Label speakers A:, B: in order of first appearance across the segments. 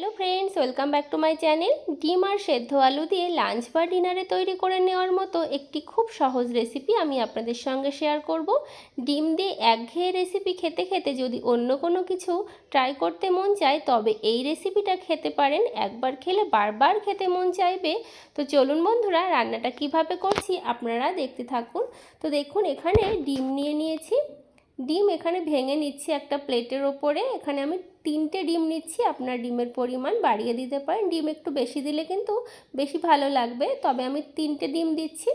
A: Hello friends, welcome back to my channel. ডিম আর সেদ্ধ আলু দিয়ে লাঞ্চ বা ডিনারে তৈরি করে নেওয়ার মতো একটি খুব সহজ রেসিপি আমি আপনাদের সঙ্গে শেয়ার করব। ডিম দিয়ে একঘেয়ে রেসিপি খেতে খেতে যদি অন্য কোনো কিছু ট্রাই করতে মন চায়, তবে এই রেসিপিটা খেতে পারেন। একবার খেলে বারবার খেতে মন চাইবে। তো চলুন বন্ধুরা, রান্নাটা কীভাবে করছি আপনারা দেখতে থাকুন। তো দেখুন, এখানে ডিম নিয়ে নিয়েছি। ডিম এখানে ভেঙে নিচ্ছি একটা প্লেটের ওপরে। এখানে আমি তিনটে ডিম নিচ্ছি, আপনার ডিমের পরিমাণ বাড়িয়ে দিতে পারেন। ডিম একটু বেশি দিলে কিন্তু বেশি ভালো লাগবে। তবে আমি তিনটে ডিম দিচ্ছি।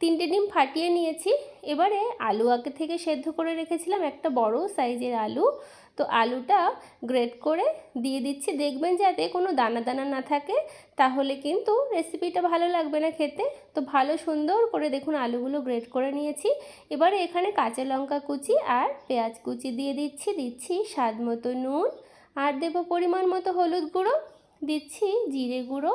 A: তিনটে ডিম ফাটিয়ে নিয়েছি। এবারে আলু আগে থেকে সেদ্ধ করে রেখেছিলাম, একটা বড় সাইজের আলু। তো আলুটা গ্রেট করে দিয়ে দিচ্ছি। দেখবেন যাতে কোনো দানা দানা না থাকে, তাহলে কিন্তু রেসিপিটা ভালো লাগবে না খেতে। তো ভালো সুন্দর করে দেখুন আলুগুলো গ্রেট করে নিয়েছি। এবারে এখানে কাঁচা লঙ্কা কুচি আর পেঁয়াজ কুচি দিয়ে দিচ্ছি। দিচ্ছি স্বাদ মতো নুন আর দেব পরিমাণ মতো হলুদ গুঁড়ো। দিচ্ছি জিরে গুঁড়ো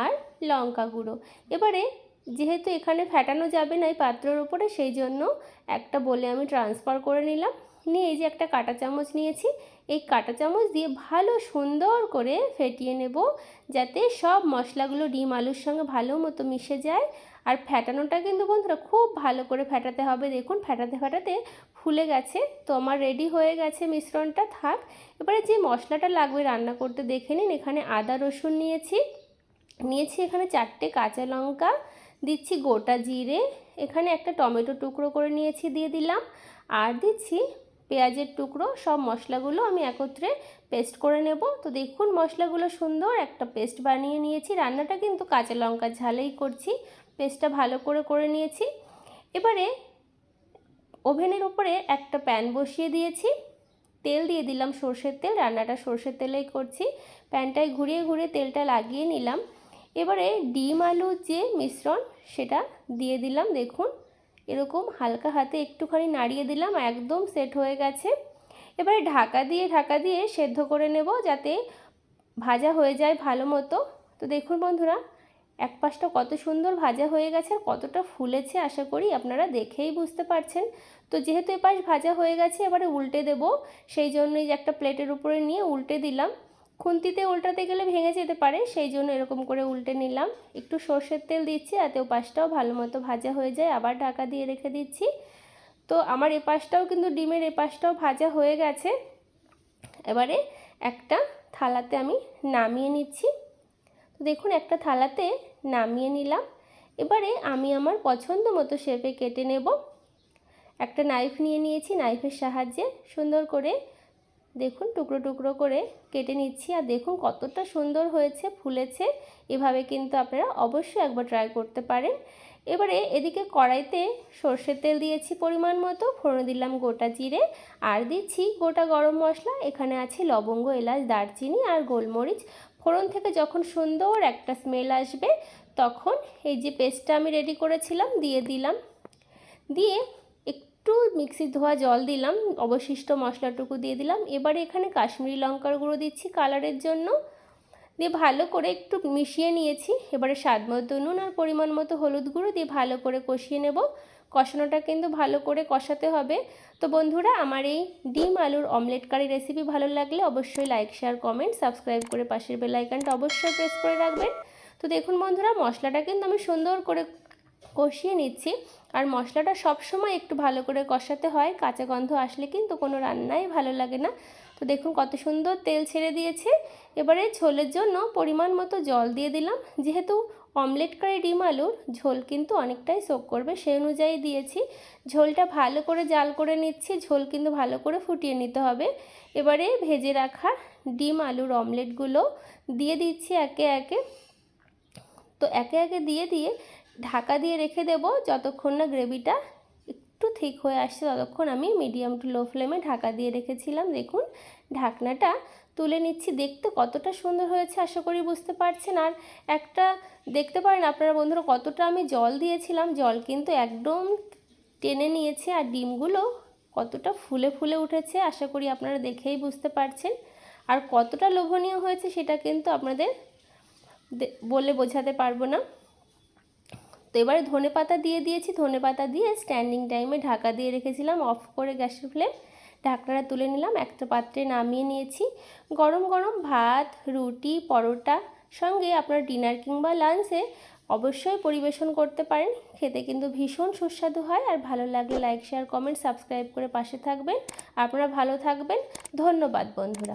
A: আর লঙ্কা গুঁড়ো। এবারে যেহেতু এখানে ফ্যাটানো যাবে না এই পাত্রের ওপরে সেই জন্য একটা বলে আমি ট্রান্সফার করে নিলাম। নিয়ে এই যে একটা কাঁটা চামচ নিয়েছি, এই কাঁটা চামচ দিয়ে ভালো সুন্দর করে ফেটিয়ে নেব যাতে সব মশলাগুলো ডিম আলুর সঙ্গে ভালো মতো মিশে যায়। আর ফ্যাটানোটা কিন্তু বন্ধুরা খুব ভালো করে ফ্যাটাতে হবে। দেখুন ফ্যাটাতে ফ্যাটাতে ফুলে গেছে। তো আমার রেডি হয়ে গেছে মিশ্রণটা, থাক। এবারে যে মশলাটা লাগবে রান্না করতে দেখে নিন। এখানে আদা রসুন নিয়েছি। নিয়েছি এখানে চারটে কাঁচা লঙ্কা দিচ্ছি গোটা জিরে, এখানে একটা টমেটো টুকরো করে নিয়েছি দিয়ে দিলাম। আর দিচ্ছি পেঁয়াজের টুকরো, সব মশলাগুলো আমি একত্রে পেস্ট করে নেব। তো দেখুন মশলাগুলো সুন্দর একটা পেস্ট বানিয়ে নিয়েছি। রান্নাটা কিন্তু কাঁচা লঙ্কার ঝালেই করছি, পেস্টটা ভালো করে করে নিয়েছি। এবারে ওভেনের উপরে একটা প্যান বসিয়ে দিয়েছি। তেল দিয়ে দিলাম সর্ষের তেল, রান্নাটা সর্ষের তেলেই করছি। প্যানটায় ঘুরিয়ে ঘুরিয়ে তেলটা লাগিয়ে নিলাম। এবারে ডিম আলুর যে মিশ্রণ, সেটা দিয়ে দিলাম, দেখুন। এরকম হালকা হাতে একটুখানি নাড়িয়ে দিলাম, একদম সেট হয়ে গেছে। এবারে ঢাকা দিয়ে ঢাকা দিয়ে সেদ্ধ করে নেব যাতে ভাজা হয়ে যায় ভালো মতো। তো দেখুন বন্ধুরা, এক পাশটা কত সুন্দর ভাজা হয়ে গেছে আর কতটা ফুলেছে, আশা করি আপনারা দেখেই বুঝতে পারছেন। তো যেহেতু এপাশ ভাজা হয়ে গেছে, এবারে উল্টে দেব। সেই জন্যই যে একটা প্লেটের উপরে নিয়ে উল্টে দিলাম। খুন্তিতে উল্টাতে গেলে ভেঙে যেতে পারে, সেই জন্য এরকম করে উল্টে নিলাম। একটু সর্ষের তেল দিচ্ছি, যাতে পাশটাও ভালো মতো ভাজা হয়ে যায়। আবার ঢাকা দিয়ে রেখে দিচ্ছি। তো আমার এপাশটাও কিন্তু ডিমের এপাশটাও ভাজা হয়ে গেছে। এবারে একটা থালাতে আমি নামিয়ে নিচ্ছি। তো দেখুন, একটা থালাতে নামিয়ে নিলাম। এবারে আমি আমার পছন্দ মতো শেপে কেটে নেব। একটা নাইফ নিয়ে নিয়েছি নাইফের সাহায্যে সুন্দর করে দেখুন, টুকরো টুকরো করে কেটে নিচ্ছি আর দেখুন কতটা সুন্দর হয়েছে, ফুলেছে। এভাবে কিন্তু আপনারা অবশ্যই একবার ট্রাই করতে পারেন। এবারে এদিকে কড়াইতে সর্ষের তেল দিয়েছি পরিমাণ মতো, ফোড়নে দিলাম গোটা জিরে আর দিচ্ছি গোটা গরম মশলা। এখানে আছে লবঙ্গ, এলাচ, দারচিনি আর গোলমরিচ। ফোড়ন থেকে যখন সুন্দর একটা স্মেল আসবে, তখন এই যে পেস্টটা আমি রেডি করেছিলাম, দিয়ে দিলাম। দিয়ে একটু মিক্সি ধোয়া জল দিলাম, অবশিষ্ট মশলাটুকু দিয়ে দিলাম। এবারে এখানে কাশ্মীরি লঙ্কার গুঁড়ো দিচ্ছি কালারের জন্য। দিয়ে ভালো করে একটু মিশিয়ে নিয়েছি। এবারে স্বাদ মতো নুন আর পরিমাণ মতো হলুদ গুঁড়ো দিয়ে ভালো করে কষিয়ে নেব। কষানোটা কিন্তু ভালো করে কষাতে হবে। তো বন্ধুরা, আমার এই ডিম আলুর অমলেট কারি রেসিপি ভালো লাগলে অবশ্যই লাইক, শেয়ার, কমেন্ট, সাবস্ক্রাইব করে পাশের বেলাইকানটা অবশ্যই প্রেস করে রাখবেন। তো দেখুন বন্ধুরা, মশলাটা কিন্তু আমি সুন্দর করে কষিয়ে নিচ্ছি। আর মশলাটা সব সময় একটু ভালো করে কষাতে হয়। কাঁচা গন্ধ আসলে কিন্তু কোনো রান্নাই ভালো লাগে না। তো দেখুন কত সুন্দর তেল ছেড়ে দিয়েছে। এবারে ঝোলের জন্য পরিমাণ মতো জল দিয়ে দিলাম। যেহেতু অমলেট কারি ডিম আলুর, ঝোল কিন্তু অনেকটাই সোক করবে সেই অনুযায়ী দিয়েছি। ঝোলটা ভালো করে জাল করে নিচ্ছি। ঝোল কিন্তু ভালো করে ফুটিয়ে নিতে হবে। এবারে ভেজে রাখা ডিম আলুর অমলেটগুলো দিয়ে দিচ্ছি একে একে। তো একে একে দিয়ে দিয়ে ঢাকা দিয়ে রেখে দেব যতক্ষণ না গ্রেভিটা একটু ঠিক হয়ে আসছে ততক্ষণ আমি মিডিয়াম টু লো ফ্লেমে ঢাকা দিয়ে রেখেছিলাম। দেখুন, ঢাকনাটা তুলে নিচ্ছি। দেখতে কতটা সুন্দর হয়েছে, আশা করি বুঝতে পারছেন। আর একটা দেখতে পারেন আপনারা বন্ধুরা কতটা আমি জল দিয়েছিলাম। জল কিন্তু একদম টেনে নিয়েছে আর ডিমগুলো কতটা ফুলে ফুলে উঠেছে, আশা করি আপনারা দেখেই বুঝতে পারছেন। আর কতটা লোভনীয় হয়েছে সেটা কিন্তু আপনাদের বলে বোঝাতে পারব না। তো এবারে ধনে পাতা দিয়ে দিয়েছি। ধনে পাতা দিয়ে স্ট্যান্ডিং টাইমে ঢাকা দিয়ে রেখেছিলাম অফ করে গ্যাসের ফ্লেম ঢাকনাটা তুলে নিলাম, একটা পাত্রে নামিয়ে নিয়েছি। গরম গরম ভাত, রুটি, পরোটা সঙ্গে আপনার ডিনার কিংবা লাঞ্চে অবশ্যই পরিবেশন করতে পারেন। খেতে কিন্তু ভীষণ সুস্বাদু হয় আর ভালো লাগলে লাইক শেয়ার কমেন্ট সাবস্ক্রাইব করে পাশে থাকবেন। আপনারা ভালো থাকবেন। ধন্যবাদ বন্ধুরা।